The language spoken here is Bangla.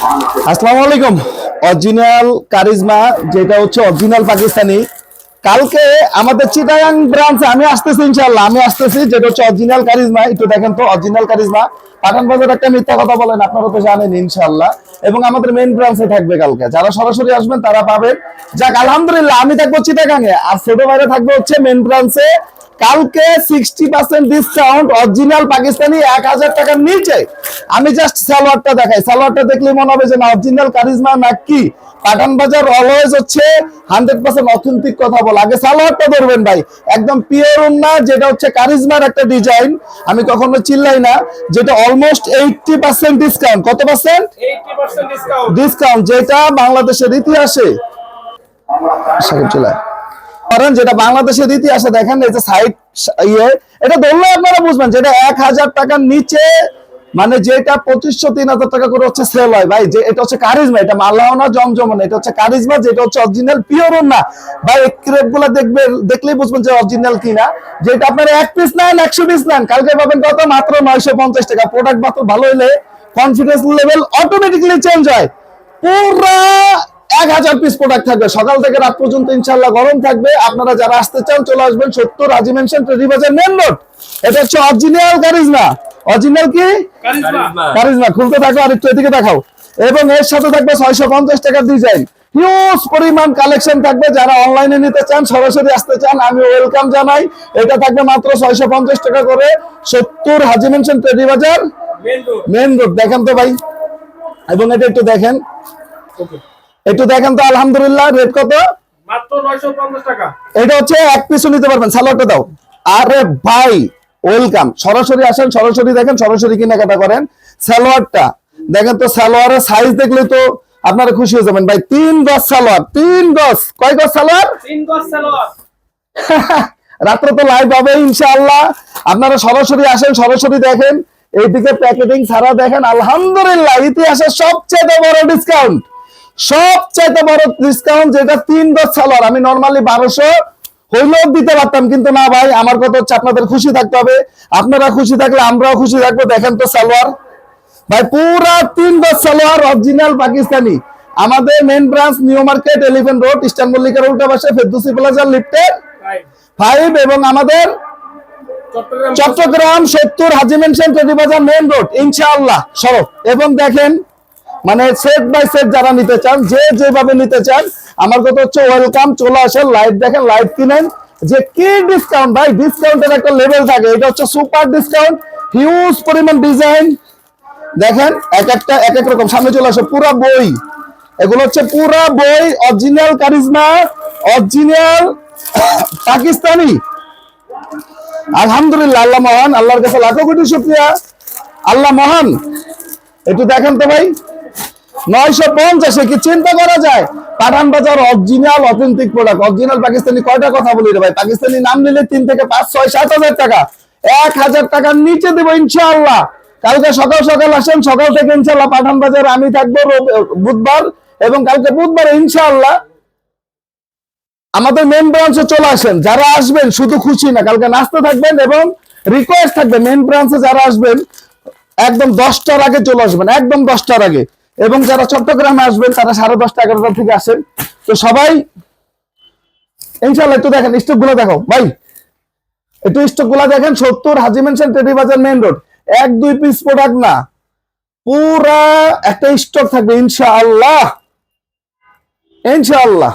আসসালামু আলাইকুম। অরিজিনাল কারিজমা, যেটা হচ্ছে অরিজিনাল পাকিস্তানি। কালকে আমাদের চিটাগাং ব্রাঞ্চে আমি আসতেছি ইনশাআল্লাহ, আমি আসতেছি, যেটা হচ্ছে অরিজিনাল কারিজমা। একটু দেখেন তো, অরিজিনাল কারিজমা। পাঠান বাজার একটা মিথ্যা কথা বলেন, আপনারা তো জানেন ইনশাল্লাহ এবং আমাদের মেন ব্রাঞ্চে থাকবে কালকে। যারা সরাসরি আসবেন, তারা পাবেন। যাক, আলহামদুলিল্লাহ, আমি থাকব চিটাগাঙে। আর ছোট বাইরে থাকবে হচ্ছে মেন ব্রাঞ্চে কালকে sixty percent discount original Pakistani এক হাজার টাকার নিচে। আমি জাস্ট সালোয়ারটা দেখাই। সালোয়ারটা দেখলে মনে হবে যে না অরিজিনাল কারিজমা না কি পাঠান বাজার অলওয়েজ হচ্ছে হান্ড্রেড পার্সেন্ট অথেন্টিক কথা বল। আগে সালোয়ারটা ধরবেন ভাই। একদম পিওর না যেটা হচ্ছে কারিজমার একটা ডিজাইন আমি কখনো চিল্লাই না যেটা অলমোস্ট এইটটি পার্সেন্ট ডিসকাউন্ট কত পার্সেন্ট ডিসকাউন্ট যেটা বাংলাদেশের ইতিহাসে চলে কারণ যেটা বাংলাদেশের ইতিহাসে দেখেন, এই যে সাইড ইয়ে এটা ধরলে আপনারা বুঝবেন যেটা এক হাজার টাকার নিচে মানে যেটা পঁচিশশো, তিন হাজার টাকা করে হচ্ছে সেল হয়। ভাই, যে এটা হচ্ছে কারিজমা, এটা মাল্লাহ না জমজম না, এটা হচ্ছে কারিজমা, যেটা হচ্ছে অরিজিনাল পিওর না। ভাই ক্রেপগুলা দেখবে, দেখলেই বুঝবেন যে অরিজিনাল কিনা। যেটা আপনারা এক পিস নেন, একশো পিস নেন, কালকে পাবেন কত? মাত্র নয়শো পঞ্চাশ টাকা। প্রোডাক্ট মাত্র ভালো হলে কনফিডেন্স লেভেল অটোমেটিক্যালি চেঞ্জ হয়। পুরা এক হাজার পিস প্রোডাক্ট থাকবে। সকাল থেকে রাত পর্যন্ত ইনশাল্লাহ গরম থাকবে। আপনারা যারা আসতে চান চলে আসবেন সত্তর হাজি মেনশন টেরি বাজার মেন রোড এটা হচ্ছে অরিজিনাল কারিজমা। অরিজিনাল কি? কারিজমা। খুলতে থাকো আর একটু এদিকে দেখাও। এবং এর সাথে থাকবে ছয়শো পঞ্চাশ টাকার ডিজাইন হিউজ পরিমাণ কালেকশন থাকবে। যারা অনলাইনে নিতে চান সরাসরি আসতে চান আমি ওয়েলকাম জানাই। এটা থাকবে মাত্র ছয়শো পঞ্চাশ টাকা করে সত্তর হাজি মেনশন বাজার মেন রোড মেন রোড দেখেন তো ভাই। এবং এটা একটু দেখেন। ওকে একটু দেখেন তো আলহামদুলিল্লাহ রেট কত? মাত্র 950 টাকা। এটা হচ্ছে এক পিসও নিতে পারবেন সালোয়ারটা দাও। আরে ভাই ওয়েলকাম সরাসরি আসেন সরাসরি দেখেন সরাসরি কেনাকাটা করেন সালোয়ারটা। দেখেন তো সালোয়ারের সাইজ দেখলে তো আপনারা খুশি হয়ে যাবেন। ভাই তিন গজ সালোয়ার তিন গজ। কয় গজ সালোয়ার? তিন গজ সালোয়ার। রাত্রে তো লাইভ হবে ইনশাআল্লাহ। আপনারা সরাসরি আসেন সরাসরি দেখেন। এইদিকে প্যাকেটিং ছাড়া দেখেন আলহামদুলিল্লাহ ইতিহাসের সবচেয়ে বড় ডিসকাউন্ট সবচেয়ে বড় ডিসকাউন্ট যেটা তিন গজ সালোয়ার আমি নর্মালি বারোশো হইলেও দিতে পারতাম কিন্তু না ভাই আমার কথা হচ্ছে আপনাদের খুশি থাকতে হবে। আপনারা খুশি থাকলে আমরাও খুশি থাকব দেখেন তো সালোয়ার ভাই পুরা তিন গজ সালোয়ার অরিজিনাল পাকিস্তানি। আমাদের main branch new market eleven road eastern মল্লিকার উল্টা পাশে ফেরদুসি প্লাজার লিফটের ফাইভ এবং আমাদের চট্টগ্রাম। চট্টগ্রাম সত্তর হাজি মেনশন বাজার মেন রোড ইনশাআল্লাহ সড়ক এবং দেখেন মানে সেট বাই সেট যারা নিতে চান, যে যেভাবে নিতে চান, আমার কথা হচ্ছে ওয়েলকাম চলে আসেন লাইভ দেখেন লাইভ কিনেন। যে কি ডিসকাউন্ট ভাই? ডিসকাউন্টের একটা লেভেল থাকে, এটা হচ্ছে সুপার ডিসকাউন্ট হিউজ পরিমাণ ডিজাইন দেখেন, এক একটা, এক এক রকম, সামনে চলে আসে, পুরা বই। এগুলো হচ্ছে পুরা বই অরিজিনাল কারিজমা অরিজিনাল পাকিস্তানি। আলহামদুলিল্লাহ, আল্লাহ মহান, আল্লাহর কাছে লাখো কোটি শুক্রিয়া। আল্লাহ মহান। একটু দেখেন তো ভাই। নয়শো পঞ্চাশে কি চিন্তা করা যায়? পাঠান বাজার original authentic product original Pakistani কয়টা কথা বলি রে ভাই? পাকিস্তানি নাম নিলে তিন থেকে পাঁচ, ছয়, সাত হাজার টাকা। এক হাজার টাকার নিচে দেবো ইনশাআল্লাহ। কালকে সকাল সকাল আসেন, সকাল থেকে ইনশাআল্লাহ পাঠান বাজার আমি থাকব বুধবার এবং কালকে বুধবার ইনশাআল্লাহ আমাদের মেন ব্রাঞ্চে চলে আসেন। যারা আসবেন, শুধু খুশি না, কালকে নাচতে থাকবেন এবং রিকোয়েস্ট থাকবে। মেন ব্রাঞ্চে যারা আসবেন, একদম দশটার আগে চলে আসবেন, একদম দশটার আগে। এবং যারা চট্টগ্রামে আসবেন, তারা সাড়ে দশটা, এগারোটা থেকে আসেন। তো সবাই ইনশাল্লাহ একটু দেখেন স্টকগুলো দেখো। ভাই, একটু স্টকগুলা দেখেন, সত্তর হাজি মেনশন টেডি বাজার মেন রোড। এক, দুই পিস প্রোডাক্ট না। পুরা একটা স্টক থাকবে, ইনশাআল্লাহ। ইনশাআল্লাহ।